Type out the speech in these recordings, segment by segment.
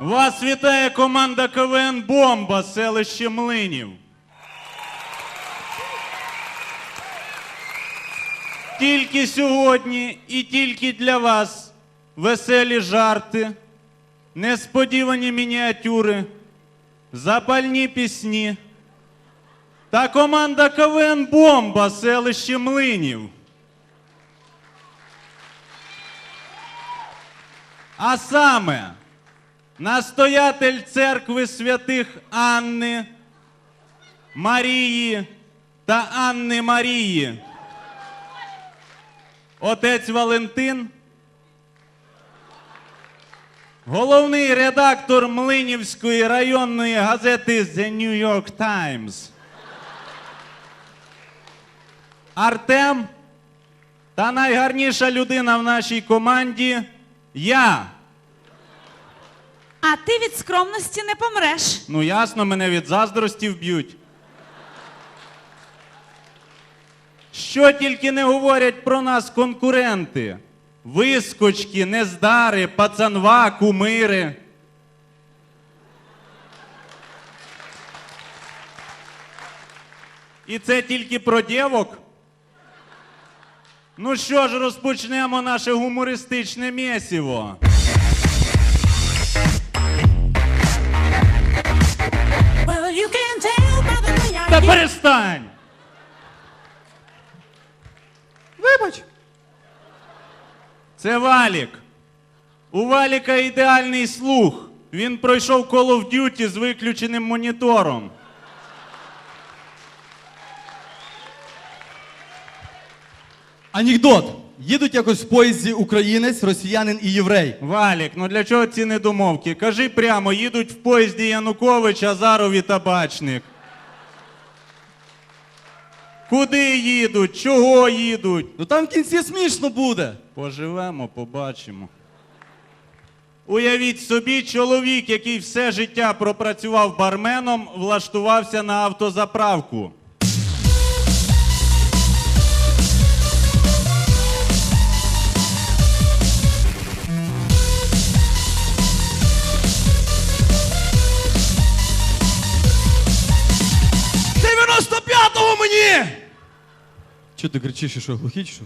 Вас вітає команда КВН Бомба селище Млинів. Тільки сьогодні і тільки для вас веселі жарти, несподівані мініатюри, запальні пісні та команда КВН Бомба селище Млинів. А саме настоятель церкви святих Анни, Марії та Анни Марії. Отець Валентин, головний редактор Млинівської районної газети The New York Times. Артем та найгарніша людина в нашій команді я. А ти від скромності не помреш. Ну ясно, мене від заздрості вб'ють. Що тільки не говорять про нас конкуренти. Вискочки, нездари, пацанва, кумири. І це тільки про дівок. Ну що ж, розпочнемо наше гумористичне місіво. Та перестань! Вибач. Це Валік. У Валіка ідеальний слух. Він пройшов Call of Duty з виключеним монітором. Анекдот. Їдуть якось в поїзді українець, росіянин і єврей. Валік, ну для чого ці недомовки? Кажи прямо, їдуть в поїзді Янукович, Азаров і Табачник. Куди їдуть? Чого їдуть? Ну там в кінці смішно буде. Поживемо, побачимо. Уявіть собі, чоловік, який все життя пропрацював барменом, влаштувався на автозаправку. Мені! Чого ти кричиш, що глухий, що?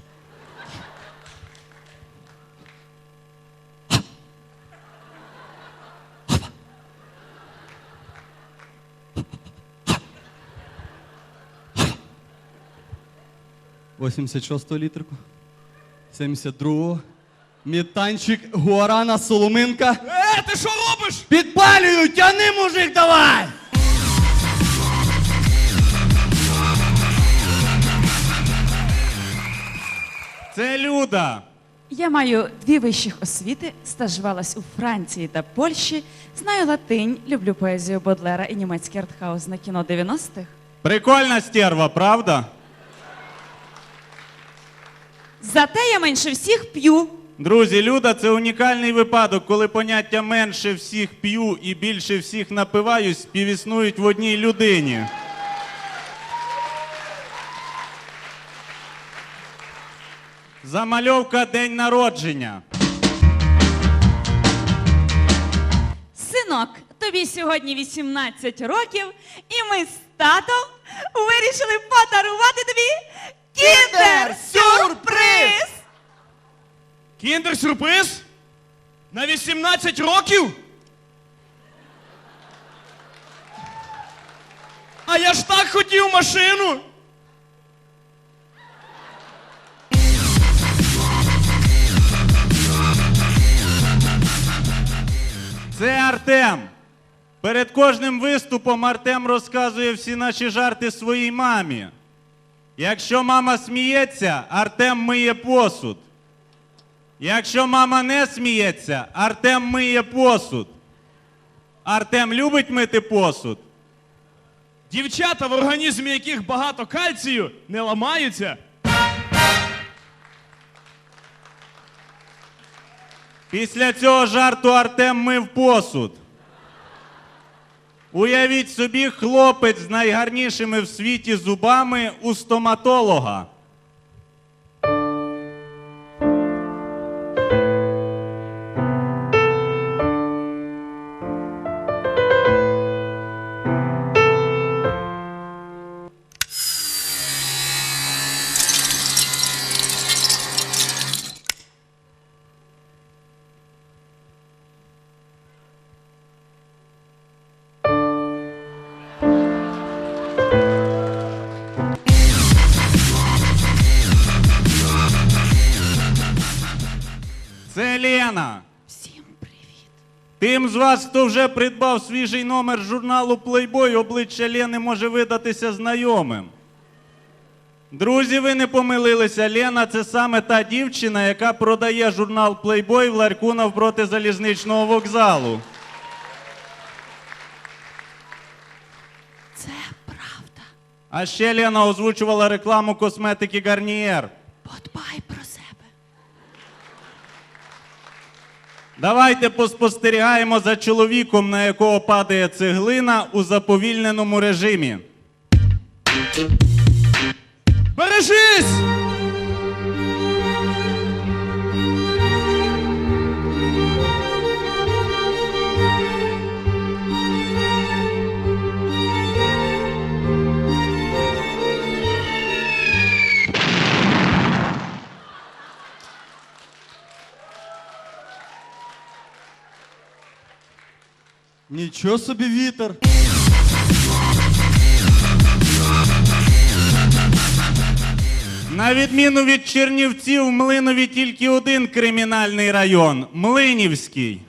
Восемьдесят шостого літерку. 72-го. Мітанчик, Гуарана, Соломинка. Е, ти що робиш? Підпалюю, тяни, мужик, давай! Це Люда. Я маю дві вищих освіти, стажувалась у Франції та Польщі, знаю латинь, люблю поезію Бодлера і німецький артхаус на кіно 90-х. Прикольна стерва, правда? Зате я менше всіх п'ю. Друзі, Люда це унікальний випадок, коли поняття менше всіх п'ю і більше всіх напиваюсь співіснують в одній людині. Замальовка день народження. Синок, тобі сьогодні 18 років, і ми з татом вирішили подарувати тобі кіндер-сюрприз! Кіндер-сюрприз? На 18 років? А я ж так хотів машину. Це Артем. Перед кожним виступом Артем розказує всі наші жарти своїй мамі. Якщо мама сміється, Артем миє посуд. Якщо мама не сміється, Артем миє посуд. Артем любить мити посуд. Дівчата, в організмі яких багато кальцію, не ламаються. Після цього жарту Артем мив посуд. Уявіть собі, хлопець з найгарнішими в світі зубами у стоматолога. Це Лена. Всім привіт. Тим з вас, хто вже придбав свіжий номер журналу Playboy, обличчя Лени може видатися знайомим. Друзі, ви не помилилися. Лена це саме та дівчина, яка продає журнал Playboy в ларьку навпроти залізничного вокзалу. Це правда. А ще Лена озвучувала рекламу косметики Гарнієр. Подбай про Давайте поспостерігаємо за чоловіком, на якого падає цеглина у заповільненому режимі. Бережись! Нічого собі вітер. На відміну від Чернівців, в Млинові тільки один кримінальний район Млинівський.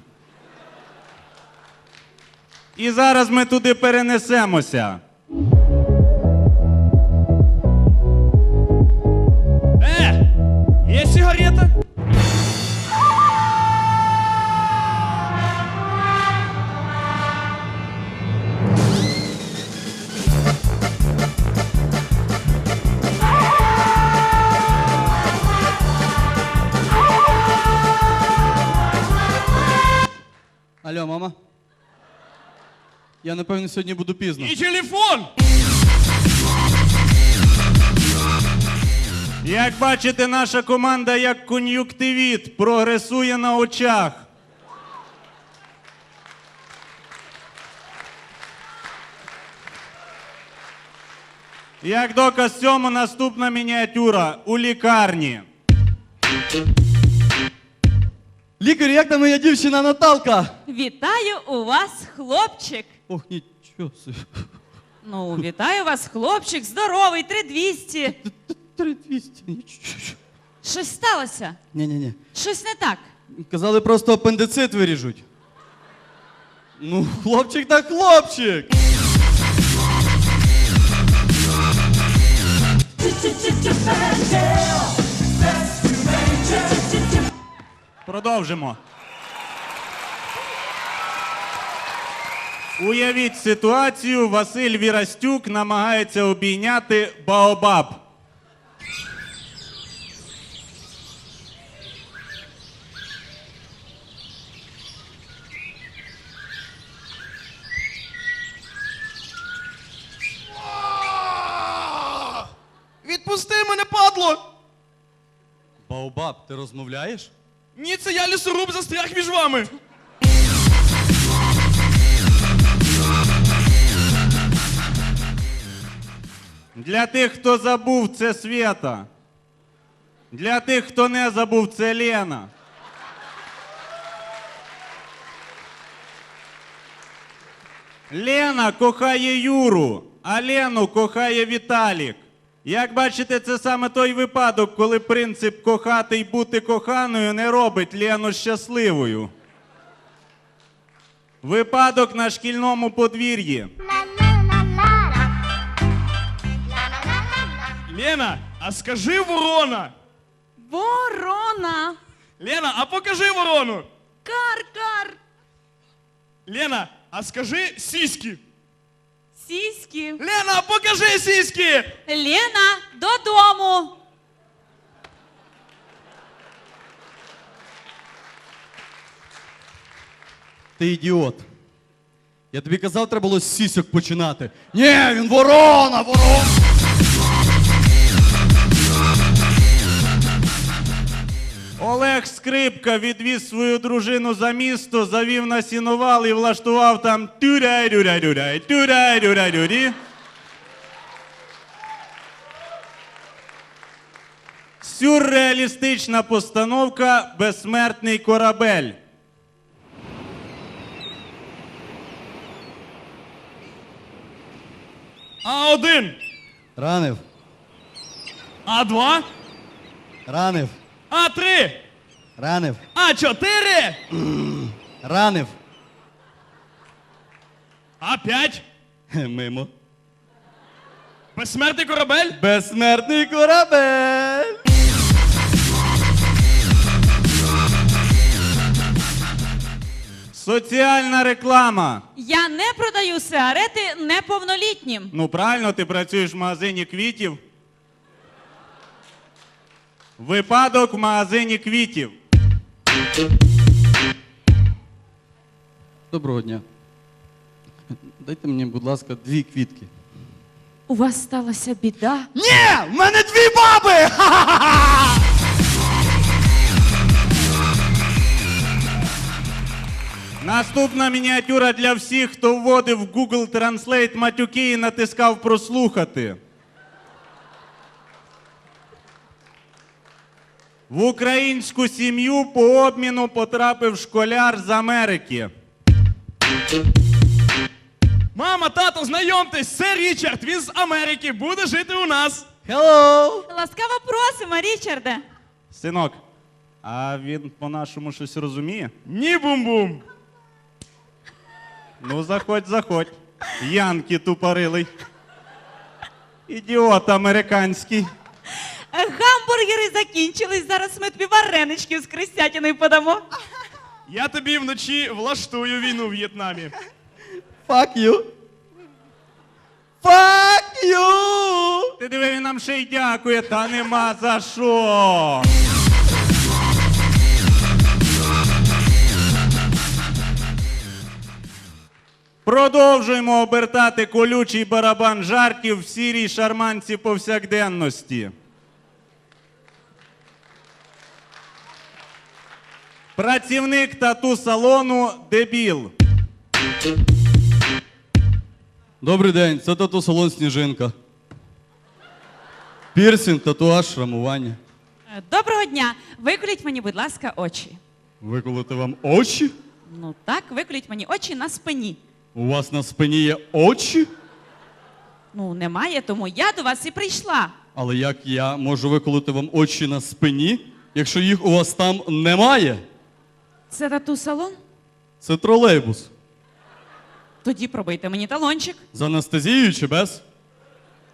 І зараз ми туди перенесемося. Э, есть сигарета? Алло, мама. Я напевно сьогодні буду пізно. И телефон! Як бачите, наша команда як кон'юктивіт прогресує на очах. Як доказ цьому наступна мініатюра у лікарні. Лікар, як там моя дівчина Наталка? Вітаю у вас, хлопчик. Ох, нічого собі. Ну, вітаю вас, хлопчик, здоровий, 3200. Три двісті, нічого. Щось сталося? Ні-ні-ні. Щось не так. Казали, просто апендицит виріжуть. Ну, хлопчик так хлопчик. Продовжимо. Уявіть ситуацію, Василь Вірастюк намагається обійняти Баобаб. Відпусти мене, падло! Баобаб, ти розмовляєш? Ні, це я лісоруб застряг між вами. Для тих, хто забув, це Свята. Для тих, хто не забув, це Лена. Лена кохає Юру, а Лену кохає Віталік. Як бачите, це саме той випадок, коли принцип кохати й бути коханою не робить Лену щасливою. Випадок на шкільному подвір'ї. Лена, а скажи ворона. Ворона. Лена, а покажи ворону. Кар-кар. Лена, а скажи сіськи. Сіськи. Лена, покажи сіськи. Лена, додому. Ти ідіот. Я тобі казав, треба було з сісьок починати. Ні, він ворона, ворона. Олег Скрипка відвіз свою дружину за місто, завів на сіновал і влаштував там тюряй-рюряй-рюряй, тюряй-рюряй-рюрі. Сюрреалістична постановка Безсмертний корабель. А1, Ранив, А2, ранив, А3, ранив, А4, ранив. А5. Мимо. Безсмертний корабель. Безсмертний корабель. Соціальна реклама. Я не продаю сигарети неповнолітнім. Ну, правильно, ти працюєш в магазині квітів. Випадок в магазині квітів. Доброго дня. Дайте мені, будь ласка, дві квітки. У вас сталася біда. Ні! В мене дві баби! Наступна мініатюра для всіх, хто вводив в Google Translate матюки і натискав прослухати. В українську сім'ю по обміну потрапив школяр з Америки. Мама, тато, знайомтесь, це Річард. Він з Америки, буде жити у нас. Hello! Ласкаво просимо, Річарде. Синок, а він по-нашому щось розуміє? Ні, бум-бум. Ну, заходь, заходь. Янки тупорилий. Ідіот американський. Е, Гамбургери закінчились. Зараз ми тобі вареничків з крестятиною подамо. Я тобі вночі влаштую війну в В'єтнамі. Fuck you! Fuck you! Ти диви, він нам ще й дякує, та нема за що. Продовжуємо обертати колючий барабан жартів в сірій шарманці повсякденності. Працівник тату-салону дебіл. Добрий день, це тату салон Сніжинка. Пірсінг, татуаж, шрамування. Е, Доброго дня. Виколіть мені, будь ласка, очі. Виколоти вам очі? Ну так, виколіть мені очі на спині. У вас на спині є очі? Ну, немає, тому я до вас і прийшла. Але як я можу виколоти вам очі на спині, якщо їх у вас там немає? Це тату-салон? Це тролейбус. Тоді пробийте мені талончик. З анестезією чи без?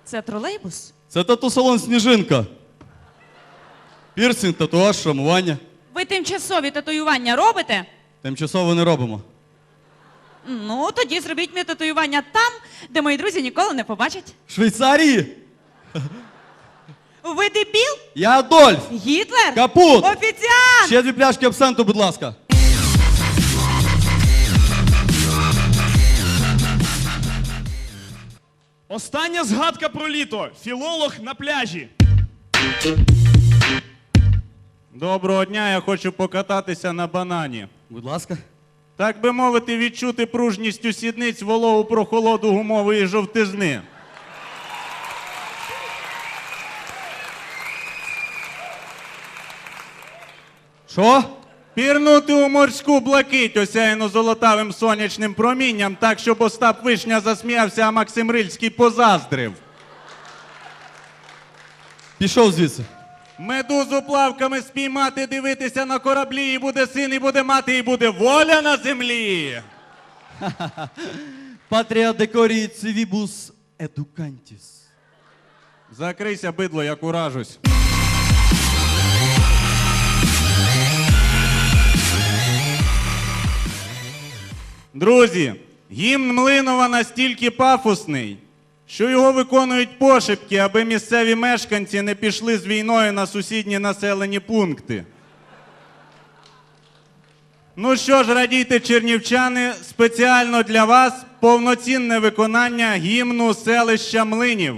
Це тролейбус. Це тату салон Сніжинка. Пірсінг, татуаж, шрамування. Ви тимчасові татуювання робите? Тимчасово не робимо. Ну, тоді зробіть мені татуювання там, де мої друзі ніколи не побачать. В Швейцарії Ви дебіл? я Адольф. Гітлер? Капут! Офіціант! Ще дві пляшки абсенту, будь ласка. Остання згадка про літо. Філолог на пляжі. Доброго дня, я хочу покататися на банані. Будь ласка. Так би мовити, відчути пружністю сідниць вологу прохолоду гумової жовтизни. Що? Пірнути у морську блакить, осяяну золотавим сонячним промінням, так, щоб Остап Вишня засміявся, а Максим Рильський позаздрив. Пішов звідси. Медузу плавками спіймати, дивитися на кораблі, і буде син, і буде мати, і буде воля на землі. Патрія декорі цивібус едукантіс. Закрийся, бидло, як уражусь. Друзі, гімн Млинова настільки пафосний, що його виконують пошепки, аби місцеві мешканці не пішли з війною на сусідні населені пункти. Ну що ж, радійте, чернівчани, спеціально для вас повноцінне виконання гімну селища Млинів.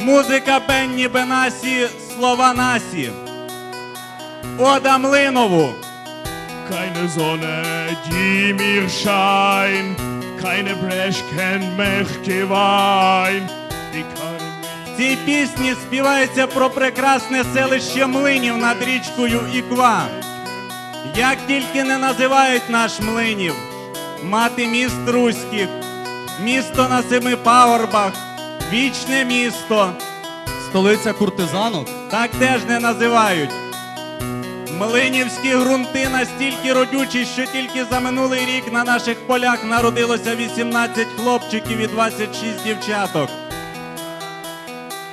Музика Бенні Бенасі, слова Насі. Ода Млинову. Keine Sonne, die mir scheint, keine Brech kennt mich geweint. Die В цій пісні співається про прекрасне селище Млинів над річкою Іква. Як тільки не називають наш Млинів, мати міст руських, місто на семи пагорбах, вічне місто, Столиця куртизанок. так теж не називають. Млинівські ґрунти настільки родючі, що тільки за минулий рік на наших полях народилося 18 хлопчиків і 26 дівчаток.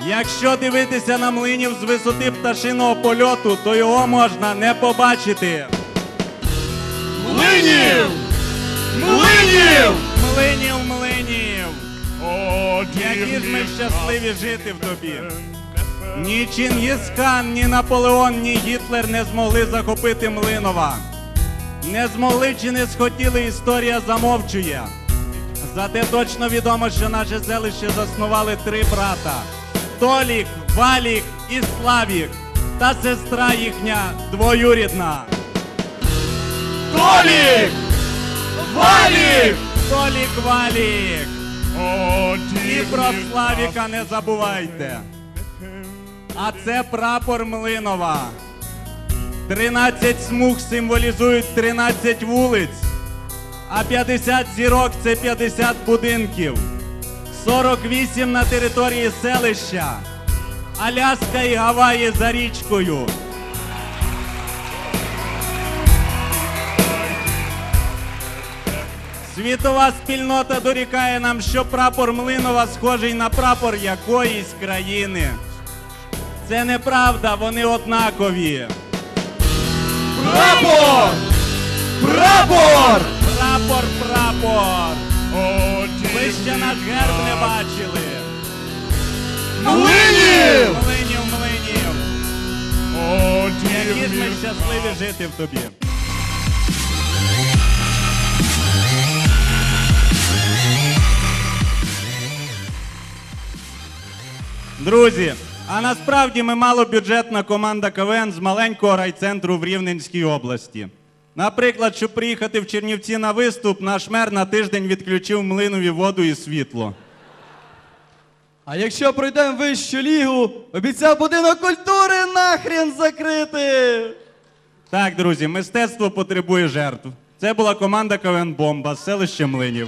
Якщо дивитися на млинів з висоти пташиного польоту, то його можна не побачити. Млинів! Млинів! Млинів, млинів! О, Які ж ми щасливі жити в тобі. Ні Чингісхан, ні Наполеон, ні Гітлер не змогли захопити Млинова. Не змогли чи не схотіли, історія замовчує. Зате точно відомо, що наше селище заснували три брата: Толік, Валік і Славік, та сестра їхня двоюрідна. Толік! Валік! Толік Валік! О, І про Славіка не забувайте. А це прапор Млинова. 13 смуг символізують 13 вулиць, а 50 зірок це 50 будинків. 48 на території селища. Аляска і Гаваї за річкою. Світова спільнота дорікає нам, що прапор Млинова схожий на прапор якоїсь країни. Це неправда, вони однакові. Прапор! Прапор! Прапор, прапор. Ви ще наш герб не бачили. Млинів! Млинів, млинів. Які ж ми щасливі жити в тобі. Друзі, а насправді ми малобюджетна команда КВН з маленького райцентру в Рівненській області. Наприклад, щоб приїхати в Чернівці на виступ, наш мер на тиждень відключив млинові воду і світло. А якщо пройдемо вищу лігу, обіцяв будинок культури нахрен закрити. Так, друзі, мистецтво потребує жертв. Це була команда КВН Бомба з селища Млинів.